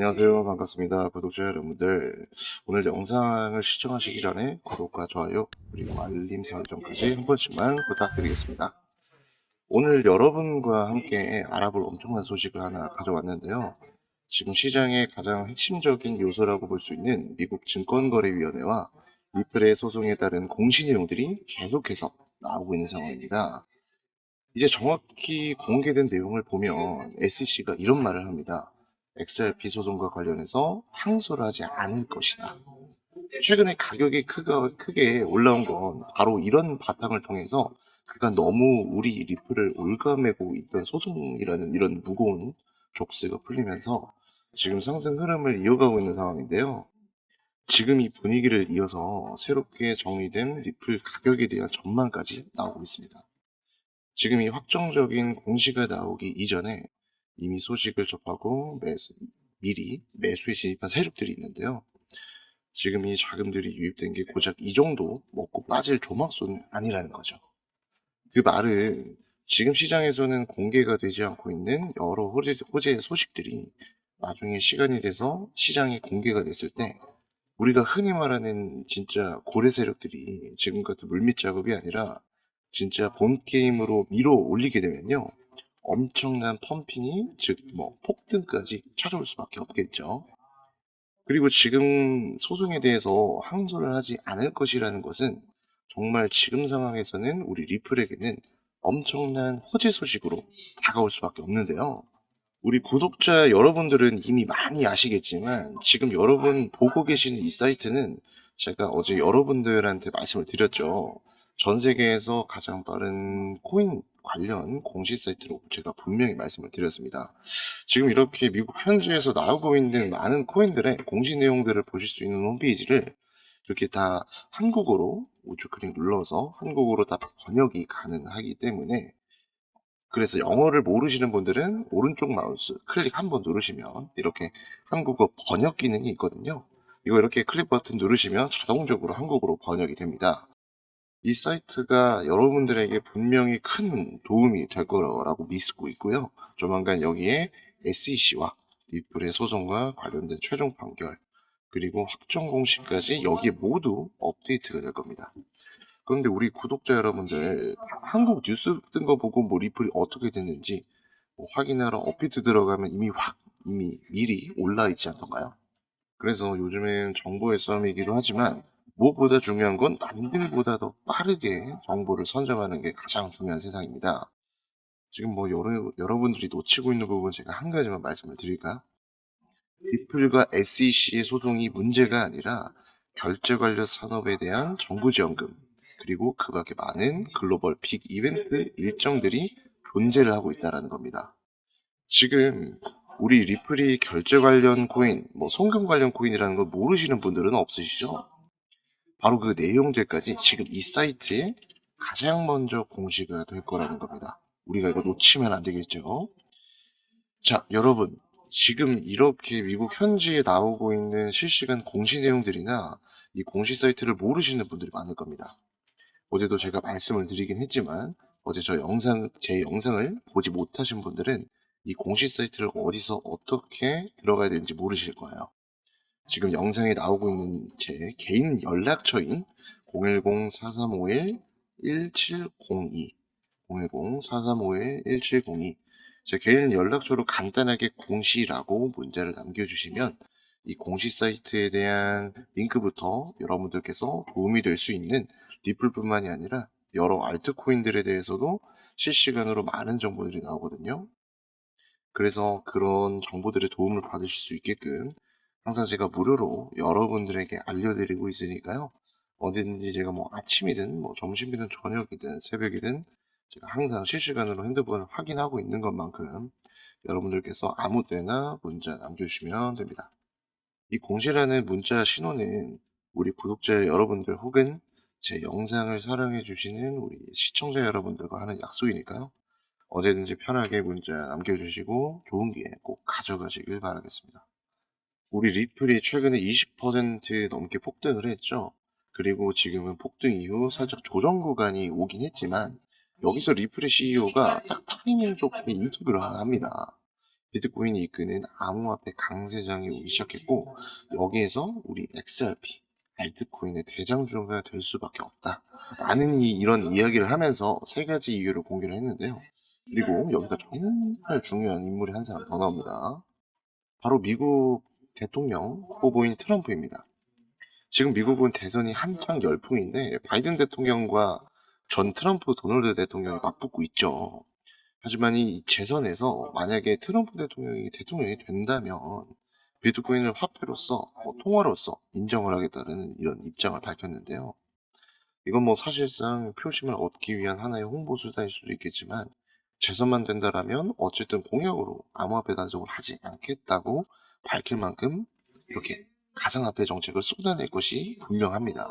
안녕하세요. 반갑습니다. 구독자 여러분들. 오늘 영상을 시청하시기 전에 구독과 좋아요, 그리고 알림 설정까지 한 번씩만 부탁드리겠습니다. 오늘 여러분과 함께 알아볼 엄청난 소식을 하나 가져왔는데요. 지금 시장의 가장 핵심적인 요소라고 볼 수 있는 미국 증권거래위원회와 리플의 소송에 따른 공시 내용들이 계속해서 나오고 있는 상황입니다. 이제 정확히 공개된 내용을 보면 SEC가 이런 말을 합니다. XRP 소송과 관련해서 항소를 하지 않을 것이다. 최근에 가격이 크가, 크게 올라온 건 바로 이런 바탕을 통해서 그가 너무 우리 리플을 올가매고 있던 소송이라는 이런 무거운 족쇄가 풀리면서 지금 상승 흐름을 이어가고 있는 상황인데요. 지금 이 분위기를 이어서 새롭게 정리된 리플 가격에 대한 전망까지 나오고 있습니다. 지금 이 확정적인 공시가 나오기 이전에 이미 소식을 접하고 매수, 미리 매수에 진입한 세력들이 있는데요. 지금 이 자금들이 유입된 게 고작 이 정도 먹고 빠질 조막수는 아니라는 거죠. 그 말은 지금 시장에서는 공개가 되지 않고 있는 여러 호재, 호재의 소식들이 나중에 시간이 돼서 시장이 공개가 됐을 때 우리가 흔히 말하는 진짜 고래 세력들이 지금 같은 물밑 작업이 아니라 진짜 본 게임으로 밀어 올리게 되면요. 엄청난 펌핑이 즉 뭐 폭등까지 찾아올 수밖에 없겠죠. 그리고 지금 소송에 대해서 항소를 하지 않을 것이라는 것은 정말 지금 상황에서는 우리 리플에게는 엄청난 호재 소식으로 다가올 수밖에 없는데요. 우리 구독자 여러분들은 이미 많이 아시겠지만 지금 여러분 보고 계시는 이 사이트는 제가 어제 여러분들한테 말씀을 드렸죠. 전 세계에서 가장 빠른 코인 관련 공시 사이트로 제가 분명히 말씀을 드렸습니다. 지금 이렇게 미국 현지에서 나오고 있는 많은 코인들의 공시 내용들을 보실 수 있는 홈페이지를 이렇게 다 한국어로 우측 클릭 눌러서 한국어로 다 번역이 가능하기 때문에 그래서 영어를 모르시는 분들은 오른쪽 마우스 클릭 한 번 누르시면 이렇게 한국어 번역 기능이 있거든요. 이거 이렇게 클릭 버튼 누르시면 자동적으로 한국어로 번역이 됩니다. 이 사이트가 여러분들에게 분명히 큰 도움이 될 거라고 믿고 있고요. 조만간 여기에 SEC와 리플의 소송과 관련된 최종 판결 그리고 확정 공시까지 여기에 모두 업데이트가 될 겁니다. 그런데 우리 구독자 여러분들 한국 뉴스 뜬 거 보고 뭐 리플이 어떻게 됐는지 뭐 확인하러 업데이트 들어가면 이미 확 이미 미리 올라 있지 않던가요? 그래서 요즘엔 정보의 싸움이기도 하지만 무엇보다 중요한 건 남들보다 더 빠르게 정보를 선점하는 게 가장 중요한 세상입니다. 지금 뭐 여러, 여러분들이 놓치고 있는 부분 제가 한 가지만 말씀을 드릴까요? 리플과 SEC의 소송이 문제가 아니라 결제 관련 산업에 대한 정부 지원금 그리고 그 밖에 많은 글로벌 빅 이벤트 일정들이 존재를 하고 있다는 겁니다. 지금 우리 리플이 결제 관련 코인, 뭐 송금 관련 코인이라는 걸 모르시는 분들은 없으시죠? 바로 그 내용들까지 지금 이 사이트에 가장 먼저 공시가 될 거라는 겁니다. 우리가 이거 놓치면 안 되겠죠. 자, 여러분. 지금 이렇게 미국 현지에 나오고 있는 실시간 공시 내용들이나 이 공시 사이트를 모르시는 분들이 많을 겁니다. 어제도 제가 말씀을 드리긴 했지만 어제 저 영상, 제 영상을 보지 못하신 분들은 이 공시 사이트를 어디서 어떻게 들어가야 되는지 모르실 거예요. 지금 영상에 나오고 있는 제 개인 연락처인 010-4351-1702 010-4351-1702 제 개인 연락처로 간단하게 공시라고 문자를 남겨주시면 이 공시 사이트에 대한 링크부터 여러분들께서 도움이 될 수 있는 리플뿐만이 아니라 여러 알트코인들에 대해서도 실시간으로 많은 정보들이 나오거든요. 그래서 그런 정보들의 도움을 받으실 수 있게끔 항상 제가 무료로 여러분들에게 알려드리고 있으니까요. 언제든지 제가 뭐 아침이든 뭐 점심이든 저녁이든 새벽이든 제가 항상 실시간으로 핸드폰을 확인하고 있는 것만큼 여러분들께서 아무 때나 문자 남겨주시면 됩니다. 이 공시라는 문자 신호는 우리 구독자 여러분들 혹은 제 영상을 사랑해주시는 우리 시청자 여러분들과 하는 약속이니까요. 언제든지 편하게 문자 남겨주시고 좋은 기회 꼭 가져가시길 바라겠습니다. 우리 리플이 최근에 20% 넘게 폭등을 했죠. 그리고 지금은 폭등 이후 살짝 조정 구간이 오긴 했지만 여기서 리플의 CEO가 딱 타이밍 좋게 인터뷰를 합니다. 비트코인이 이끄는 암호화폐 강세장이 오기 시작했고 여기에서 우리 XRP 알트코인의 대장주가 될 수밖에 없다. 라는 이, 이런 이야기를 하면서 세 가지 이유를 공개를 했는데요. 그리고 여기서 정말 중요한 인물이 한 사람 더 나옵니다. 바로 미국 대통령 후보인 트럼프입니다. 지금 미국은 대선이 한창 열풍인데 바이든 대통령과 전 트럼프 도널드 대통령이 맞붙고 있죠. 하지만 이 재선에서 만약에 트럼프 대통령이 대통령이 된다면 비트코인을 화폐로서 뭐 통화로서 인정을 하겠다는 이런 입장을 밝혔는데요. 이건 뭐 사실상 표심을 얻기 위한 하나의 홍보 수단일 수도 있겠지만 재선만 된다라면 어쨌든 공약으로 암호화폐 단속을 하지 않겠다고 밝힐 만큼 이렇게 가상화폐 정책을 쏟아낼 것이 분명합니다.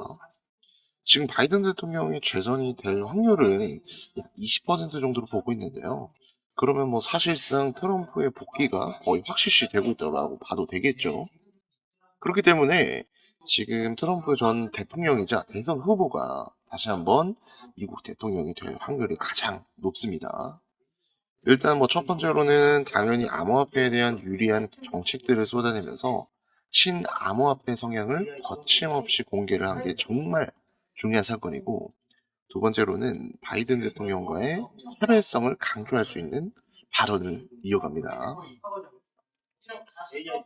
지금 바이든 대통령이 재선이 될 확률은 약20% 정도로 보고 있는데요. 그러면 뭐 사실상 트럼프의 복귀가 거의 확실시 되고 있다고 봐도 되겠죠. 그렇기 때문에 지금 트럼프 전 대통령이자 대선 후보가 다시 한번 미국 대통령이 될 확률이 가장 높습니다. 일단 뭐 첫 번째로는 당연히 암호화폐에 대한 유리한 정책들을 쏟아내면서 친 암호화폐 성향을 거침없이 공개를 한 게 정말 중요한 사건이고 두 번째로는 바이든 대통령과의 차별성을 강조할 수 있는 발언을 이어갑니다.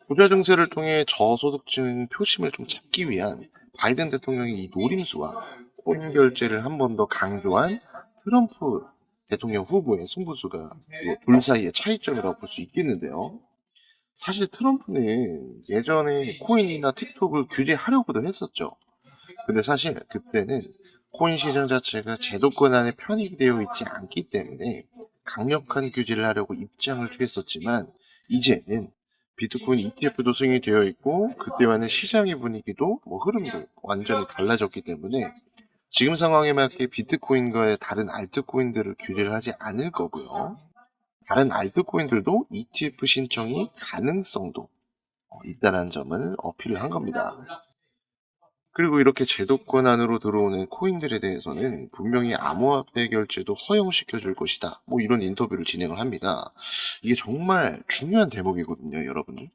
부자 증세를 통해 저소득층 표심을 좀 잡기 위한 바이든 대통령의 이 노림수와 코인 결제를 한 번 더 강조한 트럼프 대통령 후보의 승부수가 뭐둘 사이의 차이점이라고 볼 수 있겠는데요. 사실 트럼프는 예전에 코인이나 틱톡을 규제하려고도 했었죠. 근데 사실 그때는 코인 시장 자체가 제도권 안에 편입되어 있지 않기 때문에 강력한 규제를 하려고 입장을 취했었지만 이제는 비트코인 ETF도 승인이 되어 있고 그때와는 시장의 분위기도 뭐 흐름도 완전히 달라졌기 때문에 지금 상황에 맞게 비트코인과의 다른 알트코인들을 규제를 하지 않을 거고요. 다른 알트코인들도 ETF 신청이 가능성도 어, 있다는 점을 어필을 한 겁니다. 그리고 이렇게 제도권 안으로 들어오는 코인들에 대해서는 분명히 암호화폐 결제도 허용시켜 줄 것이다. 뭐 이런 인터뷰를 진행을 합니다. 이게 정말 중요한 대목이거든요, 여러분들.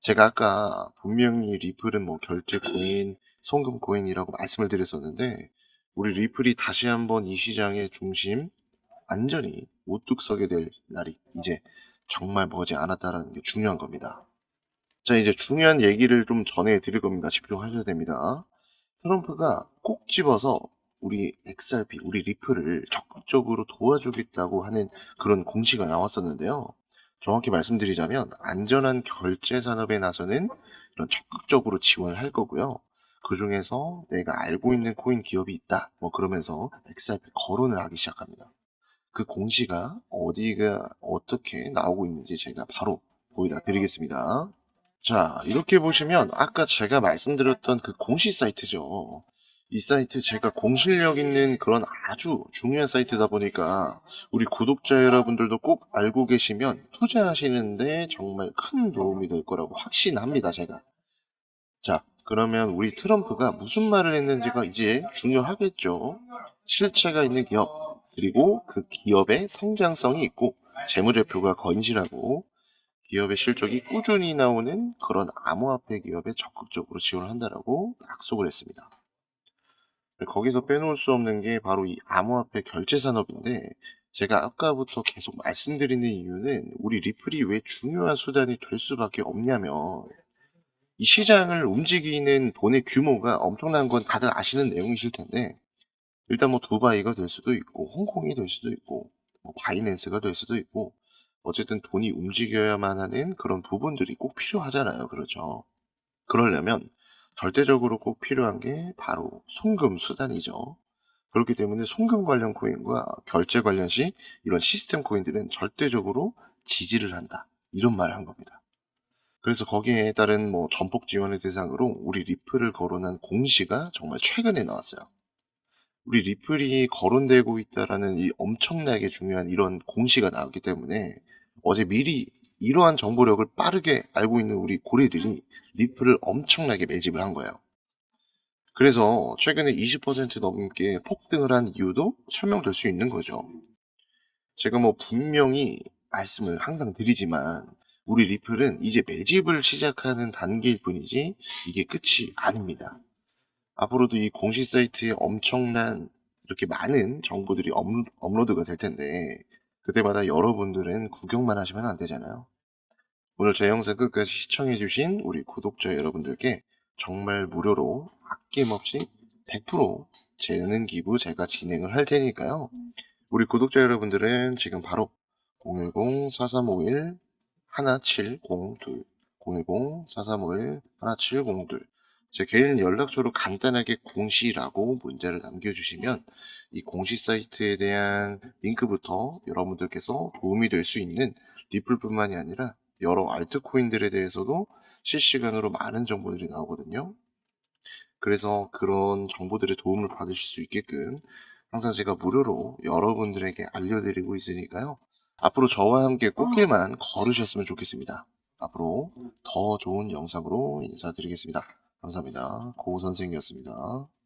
제가 아까 분명히 리플은 뭐 결제 코인, 송금 코인이라고 말씀을 드렸었는데 우리 리플이 다시 한번 이 시장의 중심 완전히 우뚝 서게 될 날이 이제 정말 머지 않았다라는 게 중요한 겁니다. 자, 이제 중요한 얘기를 좀 전해 드릴 겁니다. 집중하셔야 됩니다. 트럼프가 꼭 집어서 우리 XRP, 우리 리플을 적극적으로 도와주겠다고 하는 그런 공시가 나왔었는데요. 정확히 말씀드리자면 안전한 결제 산업에 나서는 이런 적극적으로 지원을 할 거고요. 그 중에서 내가 알고 있는 코인 기업이 있다. 뭐 그러면서 XRP 거론을 하기 시작합니다. 그 공시가 어디가 어떻게 나오고 있는지 제가 바로 보여다 드리겠습니다. 자, 이렇게 보시면 아까 제가 말씀드렸던 그 공시 사이트죠. 이 사이트 제가 공실력 있는 그런 아주 중요한 사이트다 보니까 우리 구독자 여러분들도 꼭 알고 계시면 투자하시는데 정말 큰 도움이 될 거라고 확신합니다, 제가. 자, 그러면 우리 트럼프가 무슨 말을 했는지가 이제 중요하겠죠. 실체가 있는 기업, 그리고 그 기업의 성장성이 있고 재무제표가 건실하고 기업의 실적이 꾸준히 나오는 그런 암호화폐 기업에 적극적으로 지원을 한다라고 약속을 했습니다. 거기서 빼놓을 수 없는 게 바로 이 암호화폐 결제 산업인데 제가 아까부터 계속 말씀드리는 이유는 우리 리플이 왜 중요한 수단이 될 수밖에 없냐면 이 시장을 움직이는 돈의 규모가 엄청난 건 다들 아시는 내용이실 텐데 일단 뭐 두바이가 될 수도 있고 홍콩이 될 수도 있고 뭐 바이낸스가 될 수도 있고 어쨌든 돈이 움직여야만 하는 그런 부분들이 꼭 필요하잖아요. 그렇죠. 그러려면 절대적으로 꼭 필요한 게 바로 송금 수단이죠. 그렇기 때문에 송금 관련 코인과 결제 관련 시 이런 시스템 코인들은 절대적으로 지지를 한다. 이런 말을 한 겁니다. 그래서 거기에 따른 뭐 전폭 지원의 대상으로 우리 리플을 거론한 공시가 정말 최근에 나왔어요. 우리 리플이 거론되고 있다라는 이 엄청나게 중요한 이런 공시가 나왔기 때문에 어제 미리 이러한 정보력을 빠르게 알고 있는 우리 고래들이 리플을 엄청나게 매집을 한 거예요. 그래서 최근에 20% 넘게 폭등을 한 이유도 설명될 수 있는 거죠. 제가 뭐 분명히 말씀을 항상 드리지만 우리 리플은 이제 매집을 시작하는 단계일 뿐이지 이게 끝이 아닙니다. 앞으로도 이 공식 사이트에 엄청난 이렇게 많은 정보들이 업, 업로드가 될 텐데 그때마다 여러분들은 구경만 하시면 안 되잖아요. 오늘 제 영상 끝까지 시청해주신 우리 구독자 여러분들께 정말 무료로 아낌없이 100% 재능 기부 제가 진행을 할 테니까요. 우리 구독자 여러분들은 지금 바로 010-4351 1702 010-4351-1702 제 개인 연락처로 간단하게 공시라고 문자를 남겨주시면 이 공시 사이트에 대한 링크부터 여러분들께서 도움이 될 수 있는 리플뿐만이 아니라 여러 알트코인들에 대해서도 실시간으로 많은 정보들이 나오거든요. 그래서 그런 정보들의 도움을 받으실 수 있게끔 항상 제가 무료로 여러분들에게 알려드리고 있으니까요. 앞으로 저와 함께 꽃길만 걸으셨으면 좋겠습니다. 앞으로 더 좋은 영상으로 인사드리겠습니다. 감사합니다. 고 선생이었습니다.